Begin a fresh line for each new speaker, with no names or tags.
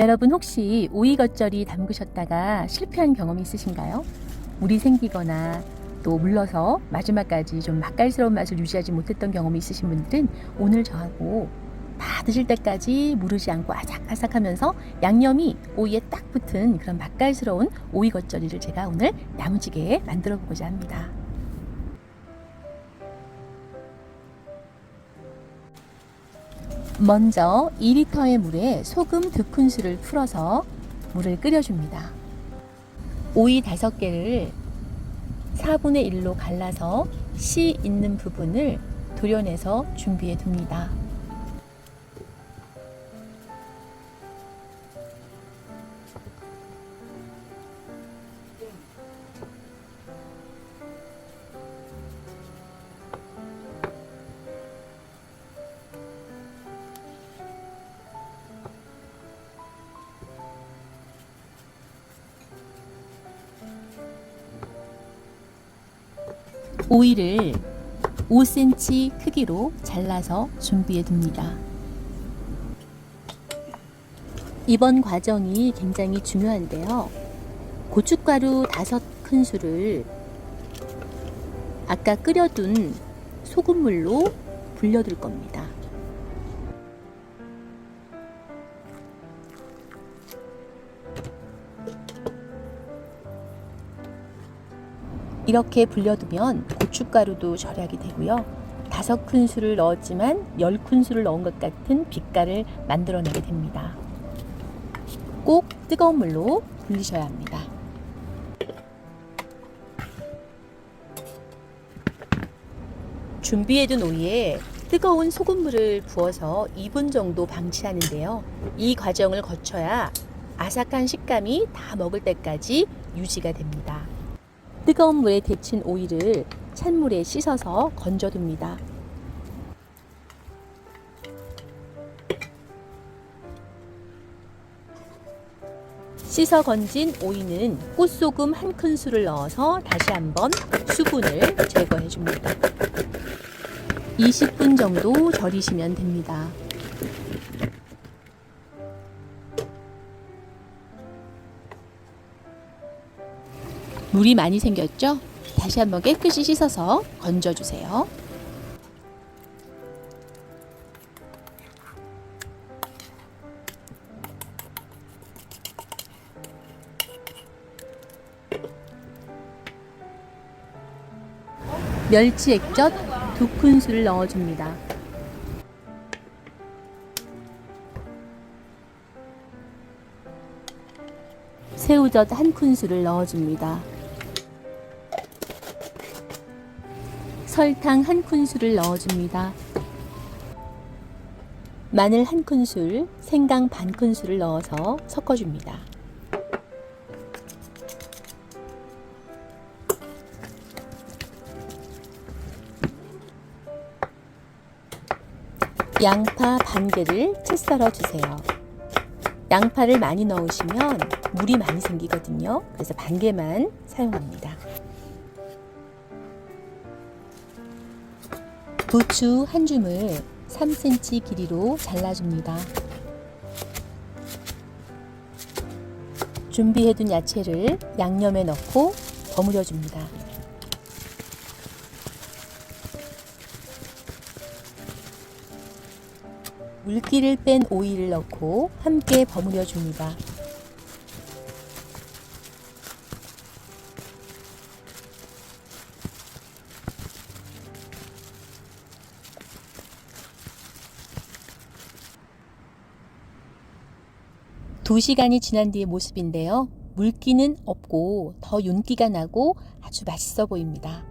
여러분 혹시 오이 겉절이 담그셨다가 실패한 경험이 있으신가요? 물이 생기거나 또 물러서 마지막까지 좀 맛깔스러운 맛을 유지하지 못했던 경험이 있으신 분들은 오늘 저하고 다 드실 때까지 무르지 않고 아삭아삭 하면서 양념이 오이에 딱 붙은 그런 맛깔스러운 오이 겉절이를 제가 오늘 야무지게 만들어 보고자 합니다. 먼저 2리터의 물에 소금 2큰술을 풀어서 물을 끓여줍니다. 오이 5개를 4분의 1로 갈라서 씨 있는 부분을 도려내서 준비해 둡니다. 오이를 5cm 크기로 잘라서 준비해 둡니다. 이번 과정이 굉장히 중요한데요. 고춧가루 5큰술을 아까 끓여둔 소금물로 불려둘 겁니다. 이렇게 불려두면 고춧가루도 절약이 되고요. 다섯 큰술을 넣었지만 열 큰술을 넣은 것 같은 빛깔을 만들어내게 됩니다. 꼭 뜨거운 물로 불리셔야 합니다. 준비해둔 오이에 뜨거운 소금물을 부어서 2분 정도 방치하는데요. 이 과정을 거쳐야 아삭한 식감이 다 먹을 때까지 유지가 됩니다. 뜨거운 물에 데친 오이를 찬물에 씻어서 건져둡니다. 씻어 건진 오이는 꽃소금 한 큰술을 넣어서 다시 한번 수분을 제거해 줍니다. 20분 정도 절이시면 됩니다. 물이 많이 생겼죠? 다시 한번 깨끗이 씻어서 건져주세요. 멸치 액젓 두 큰술을 넣어줍니다. 새우젓 한 큰술을 넣어줍니다. 설탕 한 큰술을 넣어줍니다. 마늘 한 큰술, 생강 반 큰술을 넣어서 섞어줍니다. 양파 반 개를 채 썰어 주세요. 양파를 많이 넣으시면 물이 많이 생기거든요. 그래서 반 개만 사용합니다. 부추 한 줌을 3cm 길이로 잘라줍니다. 준비해둔 야채를 양념에 넣고 버무려 줍니다. 물기를 뺀 오이를 넣고 함께 버무려 줍니다. 두 시간이 지난 뒤의 모습인데요. 물기는 없고 더 윤기가 나고 아주 맛있어 보입니다.